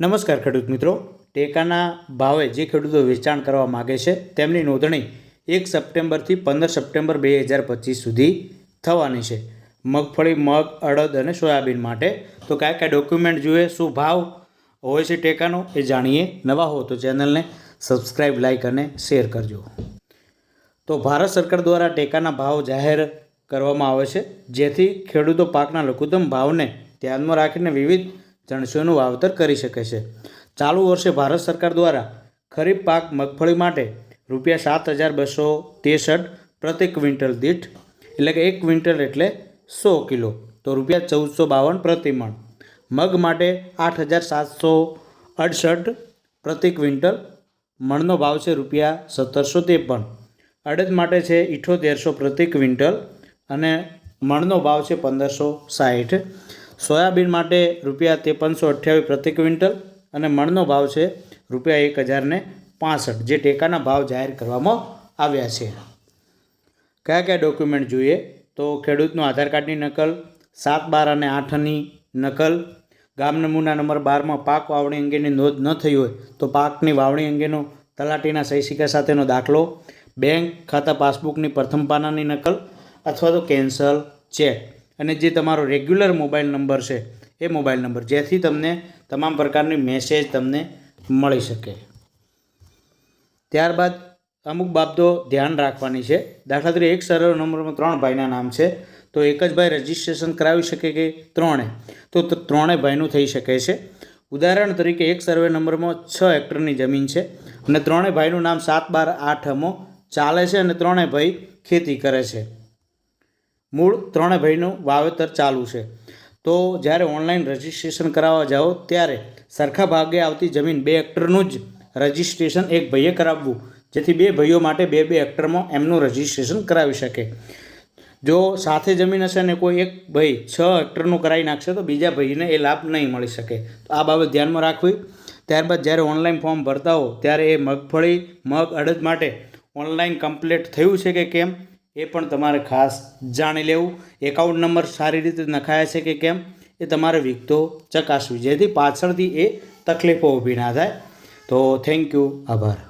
નમસ્કાર ખેડૂત મિત્રો. ટેકાના ભાવે જે ખેડૂતો વેચાણ કરવા માગે છે, તેમની નોંધણી એક સપ્ટેમ્બરથી પંદર સપ્ટેમ્બર બે હજાર પચીસ સુધી થવાની છે. મગફળી, મગ, અડદ અને સોયાબીન માટે તો કયા કયા ડોક્યુમેન્ટ જોઈએ, શું ભાવ હોય છે ટેકાનો એ જાણીએ નવા હો તો ચેનલને સબસ્ક્રાઈબ લાઇક અને શેર કરજો. તો ભારત સરકાર દ્વારા ટેકાના ભાવ જાહેર કરવામાં આવે છે, જેથી ખેડૂતો પાકના લઘુત્તમ ભાવને ધ્યાનમાં રાખીને વિવિધ જણસીઓનું વાવતર કરી શકે છે. ચાલુ વર્ષે ભારત સરકાર દ્વારા ખરીફ પાક મગફળી માટે રૂપિયા સાત હજાર બસો ત્રેસઠ પ્રતિ ક્વિન્ટલ દીઠ, એટલે કે એક ક્વિન્ટલ એટલે સો કિલો, તો રૂપિયા ચૌદસો બાવન પ્રતિ મણ. મગ માટે આઠ હજાર સાતસો અડસઠ પ્રતિ ક્વિન્ટલ, મણનો ભાવ છે રૂપિયા સત્તરસો ત્રેપન. અડદ માટે છે ઇઠોતેરસો પ્રતિ ક્વિન્ટલ અને મણનો ભાવ છે પંદરસો સાઠ સોયાબીન માટે રૂપિયા ત્રેપનસો અઠ્યાવીસ પ્રતિ ક્વિન્ટલ અને મણનો ભાવ છે રૂપિયા એક હજારને પાસઠ, જે ટેકાના ભાવ જાહેર કરવામાં આવ્યા છે. કયા કયા ડોક્યુમેન્ટ જોઈએ? તો ખેડૂતનું આધાર કાર્ડની નકલ, સાત બાર અને આઠની નકલ, ગામ નમૂના નંબર બારમાં પાક વાવણી અંગેની નોંધ ન થઈ હોય તો પાકની વાવણી અંગેનો તલાટીના સિક્કા સાથેનો દાખલો, બેંક ખાતા પાસબુકની પ્રથમ પાનાની નકલ અથવા તો કેન્સલ ચેક. અને જે તમારો રેગ્યુલર મોબાઈલ નંબર છે, એ મોબાઈલ નંબર જેથી તમને તમામ પ્રકારની મેસેજ તમને મળી શકે. ત્યારબાદ અમુક બાબતો ધ્યાન રાખવાની છે. દાખલા તરીકે એક સર્વે નંબરમાં ત્રણ ભાઈના નામ છે, તો એક જ ભાઈ રજિસ્ટ્રેશન કરાવી શકે કે ત્રણે? તો ત્રણેય ભાઈનું થઈ શકે છે. ઉદાહરણ તરીકે એક સર્વે નંબરમાં છ હેક્ટરની જમીન છે અને ત્રણેય ભાઈનું નામ સાત બાર આઠમો ચાલે છે અને ત્રણેય ભાઈ ખેતી કરે છે. મૂળ ત્રણે ભાઈનું વાવેતર ચાલુ છે. તો જ્યારે ઓનલાઈન રજિસ્ટ્રેશન કરાવવા જાઓ, ત્યારે સરખા ભાગે આવતી જમીન બે હેક્ટરનું જ રજિસ્ટ્રેશન એક ભાઈએ કરાવવું, જેથી બે ભાઈઓ માટે બે બે હેક્ટરમાં એમનું રજિસ્ટ્રેશન કરાવી શકે. જો સાથે જમીન હશે ને કોઈ એક ભાઈ છ હેક્ટરનું કરાવી નાખશે, તો બીજા ભાઈને એ લાભ નહીં મળી શકે. તો આ બાબત ધ્યાનમાં રાખવી. ત્યારબાદ જ્યારે ઓનલાઈન ફોર્મ ભરતા હો, ત્યારે એ મગફળી, મગ, અડદ માટે ઓનલાઈન કમ્પ્લીટ થયું છે કે કેમ? એ પણ તમારે ખાસ જાણી લેવું. એકાઉન્ટ નંબર સારી રીતે નખાયા છે કે કેમ? એ તમારે વિગતો ચકાસવી. જેથી પાછળથી એ તકલીફો ઊભી ના થાય. તો થેન્ક યુ આભાર.